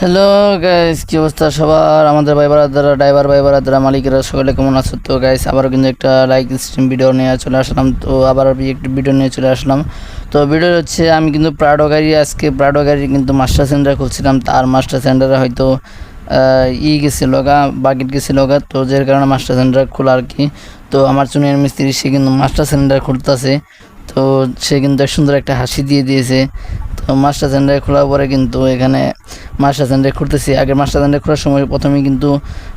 Hello guys কি অবস্থা সবার? আমাদের ভাই বারাদারা ড্রাইভার ভাই বারাদারা মালিকেরা, সকলে কেমন আছো? তো গাইস আবারও কিন্তু একটা লাইক স্ট্রিম ভিডিও নিয়ে চলে আসলাম। তো, আবার একটি ভিডিও নিয়ে চলে আসলাম। তো ভিডিও হচ্ছে, আমি কিন্তু প্রাডো গাড়ি, আজকে প্রাডো গাড়ি কিন্তু মাস্টার সেন্টার খুলছিলাম। তার মাস্টার সেন্টারে হয়তো ই গেছিল গা, বাকেট গেছিল গা। তো, যে কারণে মাস্টার সেন্টার খোলা আর কি। তো, আমার চুনিয়ার মিস্ত্রি, সে কিন্তু মাস্টার সেন্টার খুলতেছে। তো, সে কিন্তু সুন্দর একটা হাসি দিয়ে দিয়েছে। তো মাস্টার সেন্টার খোলার পরে কিন্তু এখানে মাস্টার সেন্টার খুলতেছি আগে মাস্টার সেন্টার খোলার সময় প্রথমে কিন্তু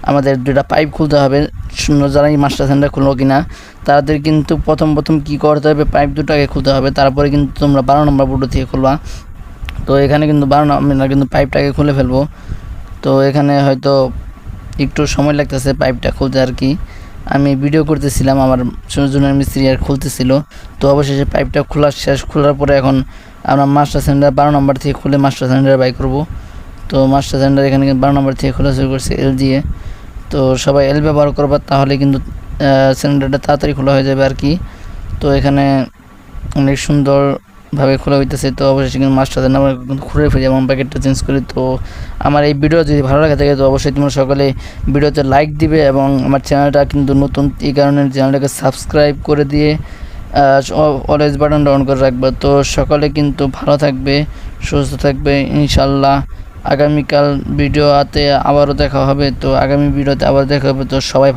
আমাদের দুটা পাইপ খুলতে হবে। শূন্য যারাই মাস্টার সেন্টার খুলবো কিনা, তাদের কিন্তু প্রথম প্রথম কি করতে হবে? পাইপ দুটাকে খুলতে হবে। তারপরে কিন্তু তোমরা বারো নম্বর বুটো থেকে খুলবা। তো এখানে কিন্তু বারো নম্বর কিন্তু পাইপটাকে খুলে ফেলব। তো এখানে হয়তো একটু সময় লাগতেছে পাইপটা খুলতে আর কি। আমি ভিডিও করতেছিলাম, আমার জুনিয়র মিস্ত্রি আর খুলতেছিল। তো অবশেষে পাইপটা খোলা শেষ, খোলার পরে এখন আমরা মাস্টার সেন্টার বারো নম্বর থেকে খুলে মাস্টার সেন্টারে বাই করব। তো মাস্টার সেন্টার এখানে বারো নম্বর থেকে খোলা শুরু করছে এল দিয়ে তো সবাই এল ব্যবহার করবার তাহলে কিন্তু সিলিন্ডারটা তাড়াতাড়ি খোলা হয়ে যাবে আর কি। তো এখানে অনেক সুন্দরভাবে খোলা হইতেছে, তো অবশ্যই কিন্তু মাস্টার সেন্টার আমরা কিন্তু ফেলি এবং প্যাকেটটা চেঞ্জ করি। তো আমার এই ভিডিও যদি ভালো লাগে থাকে, তো অবশ্যই তোমরা সকলে ভিডিওতে লাইক দিবে এবং আমার চ্যানেলটা কিন্তু নতুন, এই কারণে চ্যানেলটাকে সাবস্ক্রাইব করে দিয়ে অলওয়েজ বাটনটা অন করে রাখবে। তো সকলে কিন্তু ভালো থাকবে, সুস্থ থাকবে ইনশাল্লাহ আগামীকাল ভিডিওতে আবারও দেখা হবে, তো আগামী ভিডিওতে আবার দেখা হবে, তো সবাই